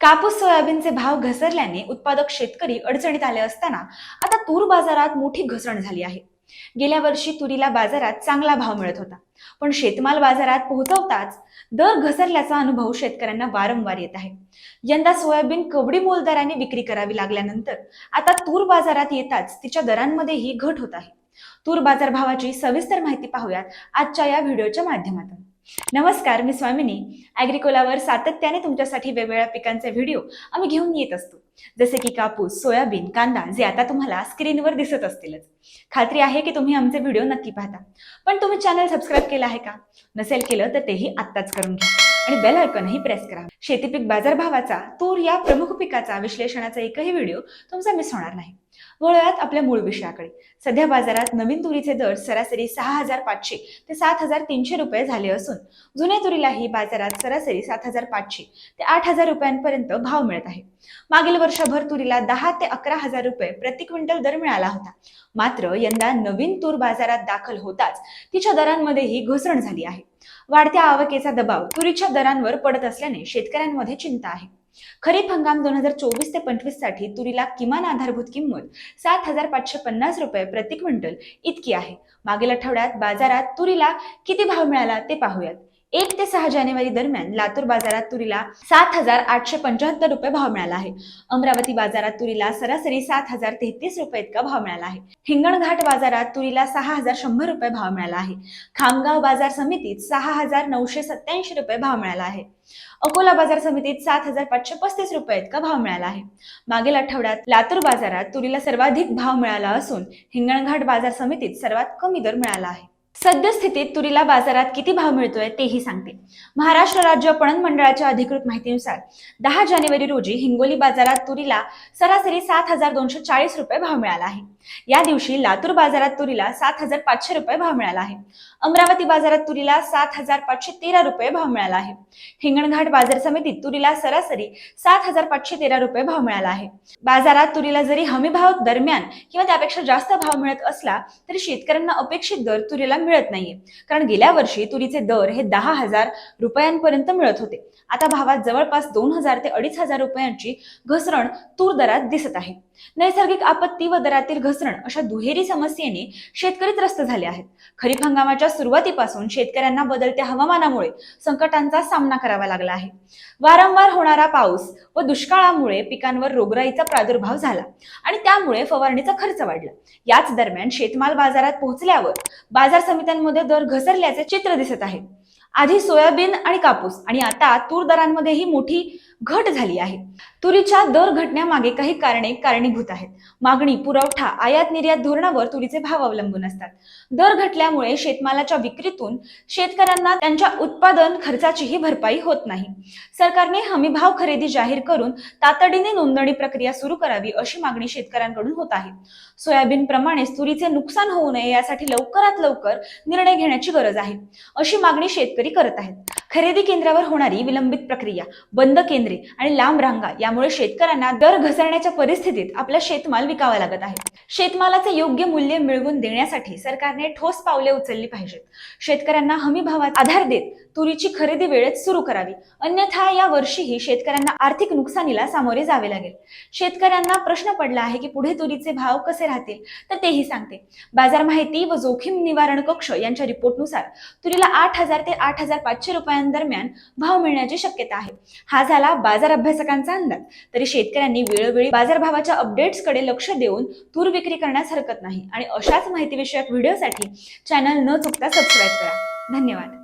कापूस सोयाबीनचे भाव घसरल्याने उत्पादक शेतकरी अडचणीत आले असताना आता तूर बाजारात मोठी घसरण झाली आहे. गेल्या वर्षी तुरीला बाजारात चांगला भाव मिळत होता. पण शेतमाल बाजारात पोहोचवताच दर घसरल्याचा अनुभव शेतकऱ्यांना वारंवार येत आहे. यंदा सोयाबीन कवडी मोलदराने विक्री करावी लागल्यानंतर आता तूर बाजारात येताच तिच्या दरांमध्येही घट होत आहे. तूर बाजार भावाची सविस्तर माहिती पाहूयात आजच्या या व्हिडिओच्या माध्यमातून. नमस्कार मी स्वामिनी. ॲग्रिकोलावर सातत्याने तुमच्यासाठी वेगवेगळ्या पिकांचे व्हिडिओ आम्ही घेऊन येत असतो. जसे की कापूस सोयाबीन कांदा जे आता तुम्हाला स्क्रीनवर दिसत असतीलच. खात्री आहे की तुम्ही आमचे व्हिडिओ नक्की पाहता. पण तुम्ही चॅनल सबस्क्राईब केलं आहे का? नसेल केलं तर तेही आत्ताच करून घ्या. आणि बेल आयकॉनही प्रेस करा. शेतीपीक बाजारभावाचा तूर या प्रमुख पिकाचा विश्लेषणाचा एकही व्हिडिओ तुमचा मिस होणार नाही. वळूयात आपल्या मूळ विषयाकडे. सध्या बाजारात नवीन तुरीचे दर सरासरी सहा हजार पाचशे ते सात हजार तीनशे रुपये झाले असून जुन्या तुरीलाही बाजारात सरासरी सात हजार पाचशे ते आठ हजार रुपयांपर्यंत भाव मिळत आहे. मागील वर्षभर तुरीला दहा ते अकरा हजार रुपये प्रति क्विंटल दर मिळाला होता. मात्र यंदा नवीन तूर बाजारात दाखल होताच तिच्या दरांमध्येही घसरण झाली आहे. वाढत्या आवकेचा दबाव तुरीच्या दरांवर पडत असल्याने शेतकऱ्यांमध्ये चिंता आहे. खरीप हंगाम दोन हजार चोवीस ते पंचवीससाठी तुरीला किमान आधारभूत किंमत सात हजार पाचशे पन्नास रुपये प्रति क्विंटल इतकी आहे. मागील आठवड्यात बाजारात तुरीला किती भाव मिळाला ते पाहूयात. एक ते सहा जानेवारी दरम्यान लातूर बाजारात तुरीला सात हजार आठशे पंच्याहत्तर रुपये भाव मिळाला आहे. अमरावती बाजारात तुरीला सरासरी सात हजार तेहतीस रुपये इतका भाव मिळाला आहे. हिंगणघाट बाजारात तुरीला सहा हजार शंभर रुपये भाव मिळाला आहे. खामगाव बाजार समितीत सहा हजार नऊशे सत्याऐंशी रुपये भाव मिळाला आहे. अकोला बाजार समितीत सात हजार पाचशे पस्तीस रुपये इतका भाव मिळाला आहे. मागील आठवड्यात लातूर बाजारात तुरीला सर्वाधिक भाव मिळाला असून हिंगणघाट बाजार समितीत सर्वात कमी दर मिळाला आहे. सद्यस्थितीत तुरीला बाजारात किती भाव मिळतोय तेही सांगते. महाराष्ट्र राज्य पणन मंडळाच्या अधिकृत माहितीनुसार दहा जानेवारी रोजी हिंगोली बाजारात तुरीला सरासरी सात हजार दोनशे चाळीस रुपये भाव मिळाला आहे. या दिवशी लातूर बाजारात तुरीला सात हजार पाचशे रुपये भाव मिळाला आहे. अमरावती बाजारात तुरीला सात हजार पाचशे तेरा रुपये भाव मिळाला आहे. हिंगणघाट बाजार समितीत तुरीला सरासरी सात हजार पाचशे तेरा रुपये भाव मिळाला आहे. बाजारात तुरीला जरी हमी भाव दरम्यान किंवा त्यापेक्षा जास्त भाव मिळत असला तरी शेतकऱ्यांना अपेक्षित दर तुरीला मिळत नाहीये. कारण गेल्या वर्षी तुरीचे दर हे दहा हजार रुपयांपर्यंत मिळत होते. आता भावात जवळपास दोन हजार ते अडीच हजार रुपयांची घसरण तूर दरात दिसत आहे. नैसर्गिक आपत्ती व दरातील घसरण अशा दुहेरी समस्येने शेतकरी त्रस्त झाले आहेत. खरीप हंगामाच्या सुरुवातीपासून शेतकऱ्यांना बदलत्या हवामानामुळे संकटांचा सामना करावा लागला आहे. वारंवार होणारा पाऊस व दुष्काळामुळे पिकांवर रोगराईचा प्रादुर्भाव झाला आणि त्यामुळे फवारणीचा खर्च वाढला. याच दरम्यान शेतमाल बाजारात पोहोचल्यावर बाजार समित्यांमध्ये दर घसरल्याचे चित्र दिसत आहे. आधी सोयाबीन आणि कापूस आणि आता तूर दरांमध्येही मोठी घट झाली आहे. तुरीच्या दर घटण्यामागे काही कारणे कारणीभूत आहेत. मागणी पुरवठा आयात निर्यात धोरणावर तुरीचे भाव अवलंबून असतात. दर घटल्यामुळे शेतमालाच्या विक्रीतून शेतकऱ्यांना त्यांच्या उत्पादन खर्चाचीही भरपाई होत नाही. सरकारने हमी भाव खरेदी जाहीर करून तातडीने नोंदणी प्रक्रिया सुरू करावी अशी मागणी शेतकऱ्यांकडून होत आहे. सोयाबीन प्रमाणेच तुरीचे नुकसान होऊ नये यासाठी लवकरात लवकर निर्णय घेण्याची गरज आहे अशी मागणी शेतकरी करत आहेत. खरेदी केंद्रावर होणारी विलंबित प्रक्रिया बंद केंद्रे आणि लांब रांगा यामुळे शेतकऱ्यांना दर घसरण्याच्या परिस्थितीत आपला शेतमाल विकावा लागत आहे. शेतमालाचे योग्य मूल्य मिळवून देण्यासाठी सरकारने ठोस पावले उचलली पाहिजेत. शेतकऱ्यांना हमी भावात आधार देत तुरीची खरेदी वेळेत सुरू करावी. अन्यथा या वर्षीही शेतकऱ्यांना आर्थिक नुकसानीला सामोरे जावे लागेल. शेतकऱ्यांना प्रश्न पडला आहे की पुढे तुरीचे भाव कसे राहतील? तर तेही सांगते. बाजार माहिती व जोखीम निवारण कक्ष यांच्या रिपोर्टनुसार तुरीला आठ हजार ते आठ हजार पाचशे रुपयांदरम्यान भाव मिळण्याची शक्यता आहे. हा झाला बाजार अभ्यासकांचा अंदाज. तरी शेतकऱ्यांनी वेळोवेळी बाजारभावाच्या अपडेट्सकडे लक्ष देऊन तूर विक्री करण्यास हरकत नाही. आणि अशाच माहितीविषयक व्हिडिओसाठी चॅनल न चुकता सबस्क्राईब करा. धन्यवाद.